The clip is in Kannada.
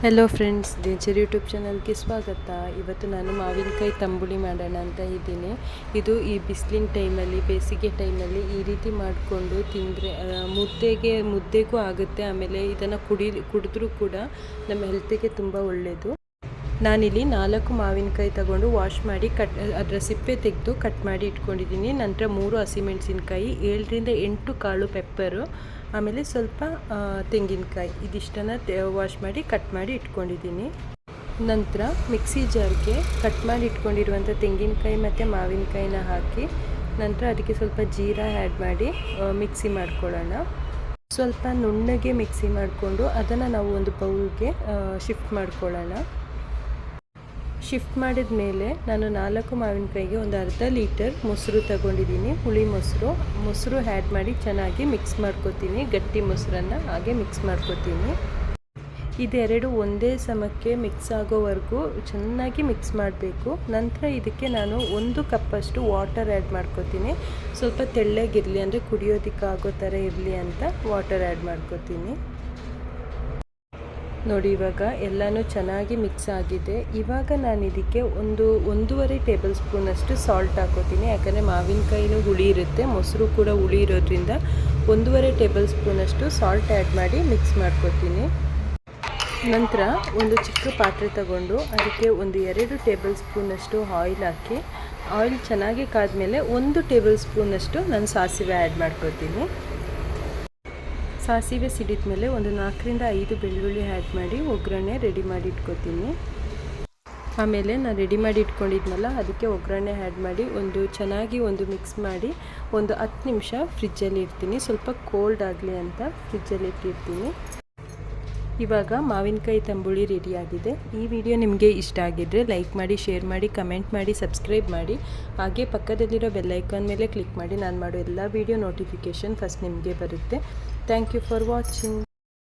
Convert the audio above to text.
ಹಲೋ ಫ್ರೆಂಡ್ಸ್ ದಿನಚರಿ ಯೂಟ್ಯೂಬ್ ಚಾನಲ್ಗೆ ಸ್ವಾಗತ. ಇವತ್ತು ನಾನು ಮಾವಿನಕಾಯಿ ತಂಬುಳಿ ಮಾಡೋಣ ಅಂತ ಇದ್ದೀನಿ. ಇದು ಈ ಬಿಸಿಲಿನ ಟೈಮಲ್ಲಿ ಬೇಸಿಗೆ ಟೈಮಲ್ಲಿ ಈ ರೀತಿ ಮಾಡಿಕೊಂಡು ತಿಂದರೆ ಮುದ್ದೆಗೆ, ಮುದ್ದೆಗೂ ಆಗುತ್ತೆ. ಆಮೇಲೆ ಇದನ್ನು ಕುಡಿ, ಕುಡಿದ್ರೂ ಕೂಡ ನಮ್ಮ ಹೆಲ್ತಿಗೆ ತುಂಬ ಒಳ್ಳೆಯದು ನಾನಿಲ್ಲಿ ನಾಲ್ಕು ಮಾವಿನಕಾಯಿ ತಗೊಂಡು ವಾಶ್ ಮಾಡಿ ಕಟ್ ಅದರ ಸಿಪ್ಪೆ ತೆಗೆದು ಕಟ್ ಮಾಡಿ ಇಟ್ಕೊಂಡಿದ್ದೀನಿ. ನಂತರ ಮೂರು ಹಸಿಮೆಣಸಿನ್ಕಾಯಿ ಏಳರಿಂದ ಎಂಟು ಕಾಳು ಪೆಪ್ಪರು ಆಮೇಲೆ ಸ್ವಲ್ಪ ತೆಂಗಿನಕಾಯಿ. ಇದಿಷ್ಟನ್ನು ವಾಶ್ ಮಾಡಿ ಕಟ್ ಮಾಡಿ ಇಟ್ಕೊಂಡಿದ್ದೀನಿ. ನಂತರ ಮಿಕ್ಸಿ ಜಾರ್ಗೆ ಕಟ್ ಮಾಡಿ ಇಟ್ಕೊಂಡಿರುವಂಥ ತೆಂಗಿನಕಾಯಿ ಮತ್ತು ಮಾವಿನಕಾಯಿನ ಹಾಕಿ ನಂತರ ಅದಕ್ಕೆ ಸ್ವಲ್ಪ ಜೀರಾ ಆ್ಯಡ್ ಮಾಡಿ ಮಿಕ್ಸಿ ಮಾಡ್ಕೊಳ್ಳೋಣ. ಸ್ವಲ್ಪ ನುಣ್ಣಗೆ ಮಿಕ್ಸಿ ಮಾಡಿಕೊಂಡು ಅದನ್ನು ನಾವು ಒಂದು ಬೌಲ್ಗೆ ಶಿಫ್ಟ್ ಮಾಡ್ಕೊಳ್ಳೋಣ. ಶಿಫ್ಟ್ ಮಾಡಿದ ಮೇಲೆ ನಾನು ನಾಲ್ಕು ಮಾವಿನಕಾಯಿಗೆ ಒಂದು ಅರ್ಧ ಲೀಟರ್ ಮೊಸರು ತಗೊಂಡಿದ್ದೀನಿ, ಹುಳಿ ಮೊಸರು. ಮೊಸರು ಆ್ಯಡ್ ಮಾಡಿ ಚೆನ್ನಾಗಿ ಮಿಕ್ಸ್ ಮಾಡ್ಕೊತೀನಿ, ಗಟ್ಟಿ ಮೊಸರನ್ನು ಹಾಗೆ ಮಿಕ್ಸ್ ಮಾಡ್ಕೊತೀನಿ. ಇದೆರಡು ಒಂದೇ ಸಮಕ್ಕೆ ಮಿಕ್ಸ್ ಆಗೋವರೆಗೂ ಚೆನ್ನಾಗಿ ಮಿಕ್ಸ್ ಮಾಡಬೇಕು. ನಂತರ ಇದಕ್ಕೆ ನಾನು ಒಂದು ಕಪ್ಪಷ್ಟು ವಾಟರ್ ಆ್ಯಡ್ ಮಾಡ್ಕೊತೀನಿ. ಸ್ವಲ್ಪ ತೆಳ್ಳಗಿರಲಿ, ಅಂದರೆ ಕುಡಿಯೋದಕ್ಕಾಗೋ ಥರ ಇರಲಿ ಅಂತ ವಾಟರ್ ಆ್ಯಡ್ ಮಾಡ್ಕೊತೀನಿ. ನೋಡಿ, ಇವಾಗ ಎಲ್ಲನೂ ಚೆನ್ನಾಗಿ ಮಿಕ್ಸ್ ಆಗಿದೆ. ಇವಾಗ ನಾನು ಇದಕ್ಕೆ ಒಂದು ಒಂದೂವರೆ ಟೇಬಲ್ ಸ್ಪೂನಷ್ಟು ಸಾಲ್ಟ್ ಹಾಕೋತೀನಿ. ಯಾಕಂದರೆ ಮಾವಿನಕಾಯಿನೂ ಹುಳಿ ಇರುತ್ತೆ, ಮೊಸರು ಕೂಡ ಹುಳಿ ಇರೋದ್ರಿಂದ ಒಂದೂವರೆ ಟೇಬಲ್ ಸ್ಪೂನಷ್ಟು ಸಾಲ್ಟ್ ಆ್ಯಡ್ ಮಾಡಿ ಮಿಕ್ಸ್ ಮಾಡ್ಕೊತೀನಿ. ನಂತರ ಒಂದು ಚಿಕ್ಕ ಪಾತ್ರೆ ತಗೊಂಡು ಅದಕ್ಕೆ ಒಂದು ಎರಡು ಟೇಬಲ್ ಸ್ಪೂನಷ್ಟು ಆಯಿಲ್ ಹಾಕಿ ಆಯಿಲ್ ಚೆನ್ನಾಗಿ ಕಾದ್ಮೇಲೆ ಒಂದು ಟೇಬಲ್ ಸ್ಪೂನಷ್ಟು ನಾನು ಸಾಸಿವೆ ಆ್ಯಡ್ ಮಾಡ್ಕೊತೀನಿ. ಸಾಸಿವೆ ಸಿಡಿದ ಮೇಲೆ ಒಂದು ನಾಲ್ಕರಿಂದ ಐದು ಬೆಳ್ಳುಳ್ಳಿ ಆ್ಯಡ್ ಮಾಡಿ ಒಗ್ಗರಣೆ ರೆಡಿ ಮಾಡಿ ಇಟ್ಕೊತೀನಿ. ಆಮೇಲೆ ನಾನು ರೆಡಿ ಮಾಡಿ ಇಟ್ಕೊಂಡಿದ್ನಲ್ಲ, ಅದಕ್ಕೆ ಒಗ್ಗರಣೆ ಆ್ಯಡ್ ಮಾಡಿ ಒಂದು ಚೆನ್ನಾಗಿ ಒಂದು ಮಿಕ್ಸ್ ಮಾಡಿ ಒಂದು ಹತ್ತು ನಿಮಿಷ ಫ್ರಿಜ್ಜಲ್ಲಿ ಇಡ್ತೀನಿ. ಸ್ವಲ್ಪ ಕೋಲ್ಡ್ ಆಗಲಿ ಅಂತ ಫ್ರಿಜ್ಜಲ್ಲಿ ಇಟ್ಟಿರ್ತೀನಿ. ಇವಾಗ ಮಾವಿನಕಾಯಿ ತಂಬುಳಿ ರೆಡಿಯಾಗಿದೆ ಈ ವಿಡಿಯೋ ನಿಮಗೆ ಇಷ್ಟ ಆಗಿದ್ದರೆ ಲೈಕ್ ಮಾಡಿ ಶೇರ್ ಮಾಡಿ ಕಮೆಂಟ್ ಮಾಡಿ ಸಬ್ಸ್ಕ್ರೈಬ್ ಮಾಡಿ. ಹಾಗೆ ಪಕ್ಕದಲ್ಲಿರೋ ಬೆಲ್ಲೈಕಾನ್ ಮೇಲೆ ಕ್ಲಿಕ್ ಮಾಡಿ. ನಾನು ಮಾಡೋ ಎಲ್ಲ ವಿಡಿಯೋ ನೋಟಿಫಿಕೇಷನ್ ಫಸ್ಟ್ ನಿಮಗೆ ಬರುತ್ತೆ. Thank you for watching